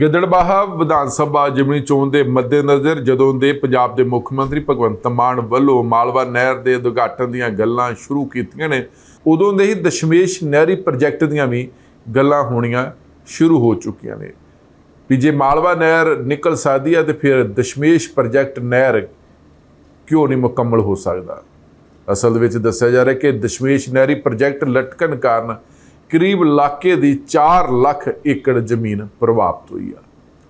ਗਿੱਦੜਬਾਹਾ ਵਿਧਾਨ ਸਭਾ ਜਿਮਨੀ ਚੋਣ ਦੇ ਮੱਦੇਨਜ਼ਰ ਜਦੋਂ ਦੇ ਪੰਜਾਬ ਦੇ ਮੁੱਖ ਮੰਤਰੀ ਭਗਵੰਤ ਮਾਨ ਵੱਲੋਂ ਮਾਲਵਾ ਨਹਿਰ ਦੇ ਉਦਘਾਟਨ ਦੀਆਂ ਗੱਲਾਂ ਸ਼ੁਰੂ ਕੀਤੀਆਂ ਨੇ, ਉਦੋਂ ਦੇ ਹੀ ਦਸ਼ਮੇਸ਼ ਨਹਿਰੀ ਪ੍ਰੋਜੈਕਟ ਦੀਆਂ ਵੀ ਗੱਲਾਂ ਹੋਣੀਆਂ ਸ਼ੁਰੂ ਹੋ ਚੁੱਕੀਆਂ ਨੇ। ਵੀ ਜੇ ਮਾਲਵਾ ਨਹਿਰ ਨਿਕਲ ਸਕਦੀ ਹੈ ਤੇ ਫਿਰ ਦਸ਼ਮੇਸ਼ ਪ੍ਰੋਜੈਕਟ ਨਹਿਰ ਕਿਉਂ ਨਹੀਂ ਮੁਕੰਮਲ ਹੋ ਸਕਦਾ? ਅਸਲ ਵਿੱਚ ਦੱਸਿਆ ਜਾ ਰਿਹਾ ਕਿ ਦਸ਼ਮੇਸ਼ ਨਹਿਰੀ ਪ੍ਰੋਜੈਕਟ ਲਟਕਣ ਕਾਰਨ ਕਰੀਬ ਇਲਾਕੇ ਦੀ 4 ਲੱਖ ਏਕੜ ਜ਼ਮੀਨ ਪ੍ਰਭਾਵਿਤ ਹੋਈ ਆ।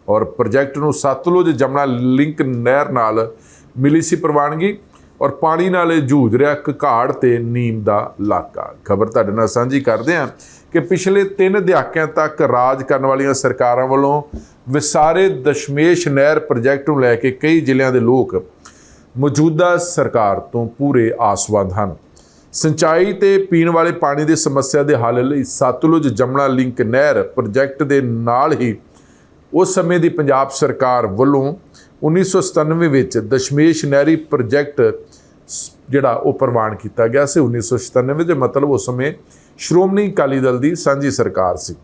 ਔਰ ਪ੍ਰੋਜੈਕਟ ਨੂੰ ਸਤਲੁਜ ਜਮਨਾ ਲਿੰਕ ਨਹਿਰ ਨਾਲ ਮਿਲੀ ਸੀ ਪ੍ਰਵਾਨਗੀ ਔਰ ਪਾਣੀ ਨਾਲ ਇਹ ਜੂਝ ਰਿਹਾ ਘਕਾੜ ਤੇ ਨੀਮ ਦਾ ਇਲਾਕਾ। ਖਬਰ ਤੁਹਾਡੇ ਨਾਲ ਸਾਂਝੀ ਕਰਦੇ ਹਾਂ ਕਿ ਪਿਛਲੇ 3 ਦਹਾਕਿਆਂ ਤੱਕ ਰਾਜ ਕਰਨ ਵਾਲੀਆਂ ਸਰਕਾਰਾਂ ਵੱਲੋਂ ਵਿਸਾਰੇ ਦਸ਼ਮੇਸ਼ ਨਹਿਰ ਪ੍ਰੋਜੈਕਟ ਨੂੰ ਲੈ ਕੇ ਕਈ ਜ਼ਿਲ੍ਹਿਆਂ ਦੇ ਲੋਕ ਮੌਜੂਦਾ ਸਰਕਾਰ ਤੋਂ ਪੂਰੇ ਆਸਵੰਦ ਹਨ। ਸਿੰਚਾਈ ਤੇ ਪੀਣ ਵਾਲੇ ਪਾਣੀ ਦੀ ਸਮੱਸਿਆ ਦੇ ਹੱਲ ਲਈ ਸਤਲੁਜ ਜਮਨਾ ਲਿੰਕ ਨਹਿਰ ਪ੍ਰੋਜੈਕਟ ਦੇ ਨਾਲ ਹੀ ਉਸ ਸਮੇਂ ਦੀ ਪੰਜਾਬ ਸਰਕਾਰ ਵੱਲੋਂ 1997 ਵਿੱਚ ਦਸ਼ਮੇਸ਼ ਨਹਿਰੀ ਪ੍ਰੋਜੈਕਟ ਜਿਹੜਾ ਉਹ ਪ੍ਰਵਾਨ ਕੀਤਾ ਗਿਆ ਸੀ। 1997 ਦੇ ਮਤਲਬ ਉਸ ਸਮੇਂ ਸ਼੍ਰੋਮਣੀ ਅਕਾਲੀ ਦਲ ਦੀ ਸਾਂਝੀ ਸਰਕਾਰ ਸੀ।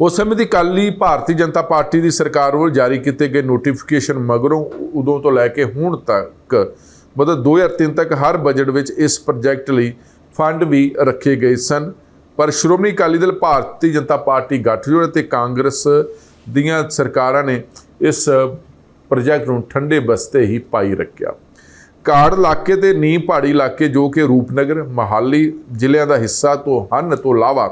ਉਸ ਸਮੇਂ ਦੀ ਕਾਲੀ ਭਾਰਤੀ ਜਨਤਾ ਪਾਰਟੀ ਦੀ ਸਰਕਾਰ ਵੱਲੋਂ ਜਾਰੀ ਕੀਤੇ ਗਏ ਨੋਟੀਫਿਕੇਸ਼ਨ ਮਗਰੋਂ ਉਦੋਂ ਤੋਂ ਲੈ ਕੇ ਹੁਣ ਤੱਕ ਮਤਲਬ 2003 ਤੱਕ ਹਰ ਬਜਟ ਵਿੱਚ ਇਸ ਪ੍ਰੋਜੈਕਟ ਲਈ ਫੰਡ ਵੀ ਰੱਖੇ ਗਏ ਸਨ। ਪਰ ਸ਼੍ਰੋਮਣੀ ਅਕਾਲੀ ਦਲ ਭਾਰਤੀ ਜਨਤਾ ਪਾਰਟੀ ਗੱਠਜੋੜ ਅਤੇ ਕਾਂਗਰਸ ਦੀਆਂ ਸਰਕਾਰਾਂ ਨੇ ਇਸ ਪ੍ਰੋਜੈਕਟ ਨੂੰ ਠੰਡੇ ਬਸਤੇ ਹੀ ਪਾਈ ਰੱਖਿਆ। ਕਾੜ ਇਲਾਕੇ ਤੇ ਨੀਂ ਪਹਾੜੀ ਇਲਾਕੇ ਜੋ ਕਿ ਰੂਪਨਗਰ, ਮਹਾਲੀ ਜ਼ਿਲ੍ਹਿਆਂ ਦਾ ਹਿੱਸਾ ਤੋਂ ਹਨ ਤੋਂ ਇਲਾਵਾ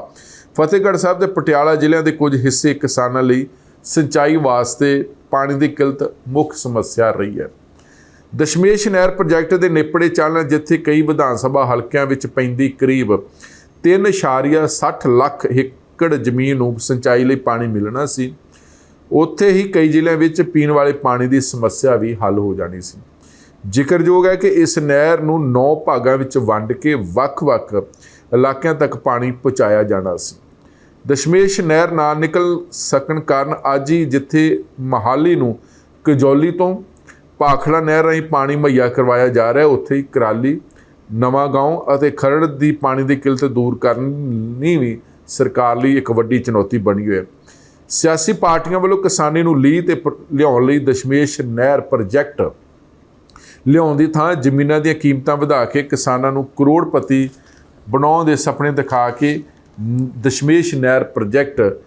ਫਤਿਹਗੜ੍ਹ ਸਾਹਿਬ ਤੇ ਪਟਿਆਲਾ ਜ਼ਿਲ੍ਹਿਆਂ ਦੇ ਕੁਝ ਹਿੱਸੇ ਕਿਸਾਨਾਂ ਲਈ ਸਿੰਚਾਈ ਵਾਸਤੇ ਪਾਣੀ ਦੀ ਕਿਲਤ ਮੁੱਖ ਸਮੱਸਿਆ ਰਹੀ ਹੈ। ਦਸ਼ਮੇਸ਼ ਨਹਿਰ ਪ੍ਰੋਜੈਕਟ ਦੇ ਨੇਪੜੇ ਚੱਲਣ ਜਿੱਥੇ ਕਈ ਵਿਧਾਨ ਸਭਾ ਹਲਕਿਆਂ ਵਿੱਚ ਪੈਂਦੀ ਕਰੀਬ 3.60 ਲੱਖ ਏਕੜ ਜ਼ਮੀਨ ਨੂੰ ਸਿੰਚਾਈ ਲਈ ਪਾਣੀ ਮਿਲਣਾ ਸੀ। ਉੱਥੇ ਹੀ ਕਈ ਜ਼ਿਲ੍ਹਿਆਂ ਵਿੱਚ ਪੀਣ ਵਾਲੇ ਪਾਣੀ ਦੀ ਸਮੱਸਿਆ ਵੀ ਹੱਲ ਹੋ ਜਾਣੀ ਸੀ। ਜ਼ਿਕਰਯੋਗ ਹੈ ਕਿ ਇਸ ਨਹਿਰ ਨੂੰ 9 ਭਾਗਾਂ ਵਿੱਚ ਵੰਡ ਕੇ ਵੱਖ-ਵੱਖ ਇਲਾਕਿਆਂ ਤੱਕ ਪਾਣੀ ਪਹੁੰਚਾਇਆ ਜਾਣਾ ਸੀ। ਦਸ਼ਮੇਸ਼ ਨਹਿਰ ਨਾ ਨਿਕਲ ਸਕਣ ਕਾਰਨ ਅੱਜ ਹੀ ਜਿੱਥੇ ਮਹਾਲੀ ਨੂੰ ਕਜੌਲੀ ਤੋਂ ਪਾਖੜਾ ਨਹਿਰ ਰਾਹੀਂ ਪਾਣੀ ਮੁਹੱਈਆ ਕਰਵਾਇਆ ਜਾ ਰਿਹਾ ਹੈ। ਉੱਥੇ ਹੀ ਕਰਾਲੀ, ਨਵਾਂ ਗਾਉਂ ਅਤੇ ਖਰੜ ਦੀ ਪਾਣੀ ਦੀ ਕਿਲਤ ਦੂਰ ਕਰਨੀ ਵੀ ਸਰਕਾਰ ਲਈ ਇੱਕ ਵੱਡੀ ਚੁਣੌਤੀ ਬਣੀ ਹੋਈ ਹੈ। ਸਿਆਸੀ ਪਾਰਟੀਆਂ ਵੱਲੋਂ ਕਿਸਾਨੀ ਨੂੰ ਲੀਹ ਤੇ ਪ- ਲਿਆਉਣ ਲਈ ਦਸ਼ਮੇਸ਼ ਨਹਿਰ ਪ੍ਰੋਜੈਕਟ ਲਿਆਉਣ ਦੀ ਥਾਂ ਜ਼ਮੀਨਾਂ ਦੀਆਂ ਕੀਮਤਾਂ ਵਧਾ ਕੇ ਕਿਸਾਨਾਂ ਨੂੰ ਕਰੋੜਪਤੀ ਬਣਾਉਣ ਦੇ ਸੁਪਨੇ ਦਿਖਾ ਕੇ ਦਸ਼ਮੇਸ਼ ਨਹਿਰ ਪ੍ਰੋਜੈਕਟ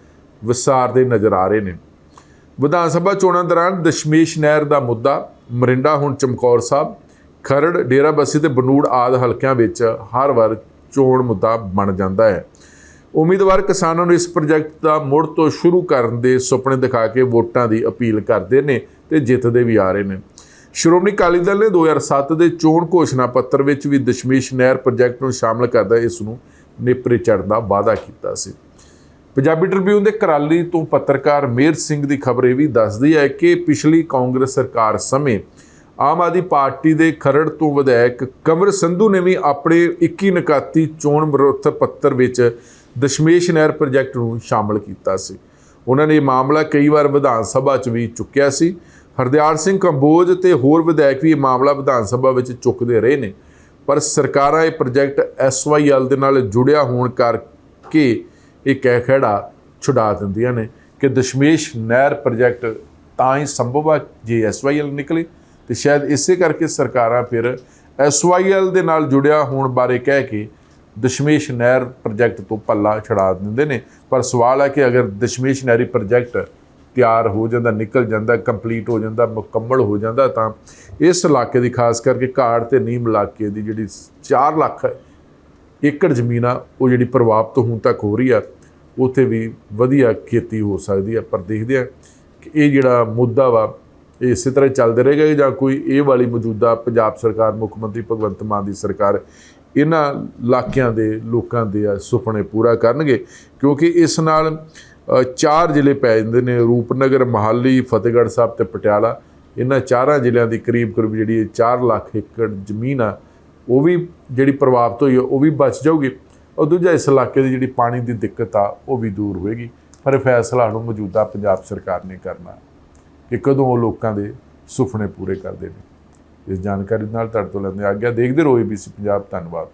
ਵਿਸਾਰਦੇ ਨਜ਼ਰ ਆ ਰਹੇ ਨੇ। ਵਿਧਾਨ ਸਭਾ ਚੋਣਾਂ ਦੌਰਾਨ ਦਸ਼ਮੇਸ਼ ਨਹਿਰ ਦਾ ਮੁੱਦਾ ਮਰਿੰਡਾ ਹੁਣ ਚਮਕੌਰ ਸਾਹਿਬ, ਖਰੜ ਡੇਰਾਬੱਸੀ ਤੇ ਬਨੂੜ ਆਦ ਹਲਕਿਆਂ ਵਿੱਚ ਹਰ ਵਾਰ ਚੋਣ ਮੁੱਦਾ ਬਣ ਜਾਂਦਾ ਹੈ। ਉਮੀਦਵਾਰ ਕਿਸਾਨਾਂ ਨੂੰ ਇਸ ਪ੍ਰੋਜੈਕਟ ਦਾ ਮੁੜ ਤੋਂ ਸ਼ੁਰੂ ਕਰਨ ਦੇ ਸੁਪਨੇ ਦਿਖਾ ਕੇ ਵੋਟਾਂ ਦੀ ਅਪੀਲ ਕਰਦੇ ਨੇ ਤੇ ਜਿੱਤਦੇ ਵੀ ਆ ਰਹੇ ਨੇ। ਸ਼੍ਰੋਮਣੀ ਅਕਾਲੀ ਦਲ ਨੇ 2007 ਦੇ ਚੋਣ ਘੋਸ਼ਣਾ ਪੱਤਰ ਵਿੱਚ ਵੀ ਦਸ਼ਮੇਸ਼ ਨਹਿਰ ਪ੍ਰੋਜੈਕਟ ਨੂੰ ਸ਼ਾਮਲ ਕਰਦਾ ਇਸ ਨੂੰ ਨੇਪਰੇ ਚੜ੍ਹਨ ਦਾ ਵਾਅਦਾ ਕੀਤਾ ਸੀ। ਪੰਜਾਬੀ ਟ੍ਰਿਬਿਊਨ ਦੇ ਕਰਾਲੀ ਤੋਂ ਪੱਤਰਕਾਰ ਮੇਰ ਸਿੰਘ ਦੀ ਖਬਰ ਇਹ ਵੀ ਦੱਸਦੀ ਹੈ ਕਿ ਪਿਛਲੀ ਕਾਂਗਰਸ ਸਰਕਾਰ ਸਮੇਂ ਆਮ ਆਦਮੀ ਪਾਰਟੀ ਦੇ ਖਰੜ ਤੋਂ ਵਿਧਾਇਕ ਕਮਰ ਸੰਧੂ ਨੇ ਵੀ ਆਪਣੇ 21 ਨਕਾਤੀ ਚੋਣ ਵਿਰੋਧ ਪੱਤਰ ਵਿੱਚ ਦਸ਼ਮੇਸ਼ ਨਹਿਰ ਪ੍ਰੋਜੈਕਟ ਨੂੰ ਸ਼ਾਮਲ ਕੀਤਾ ਸੀ। ਉਹਨਾਂ ਨੇ ਇਹ ਮਾਮਲਾ ਕਈ ਵਾਰ ਵਿਧਾਨ ਸਭਾ 'ਚ ਵੀ ਚੁੱਕਿਆ ਸੀ। ਹਰਦਿਆਲ ਸਿੰਘ ਕੰਬੋਜ ਤੇ ਹੋਰ ਵਿਧਾਇਕ ਵੀ ਇਹ ਮਾਮਲਾ ਵਿਧਾਨ ਸਭਾ ਵਿੱਚ ਚੁੱਕਦੇ ਰਹੇ ਨੇ। ਪਰ ਸਰਕਾਰਾਂ ਇਹ ਪ੍ਰੋਜੈਕਟ ਐਸਵਾਈਐਲ ਦੇ ਨਾਲ ਜੁੜਿਆ ਹੋਣ ਕਰਕੇ ਇਹ ਕਹਿ ਖੜਾ ਛੁਡਾ ਦਿੰਦੀਆਂ ਨੇ ਕਿ ਦਸ਼ਮੇਸ਼ ਨਹਿਰ ਪ੍ਰੋਜੈਕਟ ਤਾਂ ਹੀ ਸੰਭਵ ਆ ਜੇ ਐਸਵਾਈਐਲ ਨਿਕਲੇ। ਤੇ ਸ਼ਾਇਦ ਇਸੇ ਕਰਕੇ ਸਰਕਾਰਾਂ ਫਿਰ ਐਸਵਾਈਐਲ ਦੇ ਨਾਲ ਜੁੜਿਆ ਹੋਣ ਬਾਰੇ ਕਹਿ ਕੇ ਦਸ਼ਮੇਸ਼ ਨਹਿਰ ਪ੍ਰੋਜੈਕਟ ਤੋਂ ਪੱਲਾ ਛੜਾ ਦਿੰਦੇ ਨੇ। ਪਰ ਸਵਾਲ ਹੈ ਕਿ ਅਗਰ ਦਸ਼ਮੇਸ਼ ਨਹਿਰੀ ਪ੍ਰੋਜੈਕਟ ਤਿਆਰ ਹੋ ਜਾਂਦਾ, ਨਿਕਲ ਜਾਂਦਾ, ਕੰਪਲੀਟ ਹੋ ਜਾਂਦਾ, ਮੁਕੰਮਲ ਹੋ ਜਾਂਦਾ, ਤਾਂ ਇਸ ਇਲਾਕੇ ਦੀ ਖਾਸ ਕਰਕੇ ਘਾੜ ਤੇ ਨੀਮ ਇਲਾਕੇ ਦੀ ਜਿਹੜੀ 4 ਲੱਖ ਏਕੜ ਜ਼ਮੀਨ ਆ, ਉਹ ਜਿਹੜੀ ਪ੍ਰਭਾਵਿਤ ਹੁਣ ਤੱਕ ਹੋ ਰਹੀ ਆ, ਉੱਥੇ ਵੀ ਵਧੀਆ ਖੇਤੀ ਹੋ ਸਕਦੀ ਆ, ਪਰ ਦੇਖਦੇ ਆ ਕਿ ਇਹ ਜਿਹੜਾ ਮੁੱਦਾ ਵਾ, ਇਹ ਇਸੇ ਤਰ੍ਹਾਂ ਹੀ ਚੱਲਦੇ ਰਹੇਗਾ ਜਾਂ ਕੋਈ ਇਹ ਵਾਲੀ ਮੌਜੂਦਾ ਪੰਜਾਬ ਸਰਕਾਰ, ਮੁੱਖ ਮੰਤਰੀ ਭਗਵੰਤ ਮਾਨ ਦੀ ਸਰਕਾਰ ਇਹਨਾਂ ਇਲਾਕਿਆਂ ਦੇ ਲੋਕਾਂ ਦੇ ਆ ਸੁਪਨੇ ਪੂਰਾ ਕਰਨਗੇ, ਕਿਉਂਕਿ ਇਸ ਨਾਲ ਚਾਰ ਜ਼ਿਲ੍ਹੇ ਪੈ ਜਾਂਦੇ ਨੇ, ਰੂਪਨਗਰ, ਮਹਾਲੀ, ਫਤਿਹਗੜ੍ਹ ਸਾਹਿਬ ਤੇ ਪਟਿਆਲਾ, ਇਹਨਾਂ ਚਾਰਾਂ ਜ਼ਿਲ੍ਹਿਆਂ ਦੀ ਕਰੀਬ ਕਰੀਬ ਜਿਹੜੀ 4 ਲੱਖ ਏਕੜ ਜ਼ਮੀਨ ਆ ਉਹ ਵੀ ਜਿਹੜੀ ਪ੍ਰਭਾਵਿਤ ਹੋਈ ਆ, ਉਹ ਵੀ ਬਚ ਜਾਊਗੀ। ਔਰ ਦੂਜਾ ਇਸ ਇਲਾਕੇ ਦੀ ਜਿਹੜੀ ਪਾਣੀ ਦੀ ਦਿੱਕਤ ਆ, ਉਹ ਵੀ ਦੂਰ ਹੋਏਗੀ। ਪਰ ਇਹ ਫੈਸਲਾ ਹੁਣ ਮੌਜੂਦਾ ਪੰਜਾਬ ਸਰਕਾਰ ਨੇ ਕਰਨਾ ਕਿ ਕਦੋਂ ਉਹ ਲੋਕਾਂ ਦੇ ਸੁਪਨੇ ਪੂਰੇ ਕਰਦੇ ਨੇ। ਇਸ ਜਾਣਕਾਰੀ ਨਾਲ ਤੁਹਾਡੇ ਤੋਂ ਲੈਂਦੇ ਆਗਿਆ ਦੇਖਦੇ ਰਹੋ ABC ਪੰਜਾਬ। ਧੰਨਵਾਦ।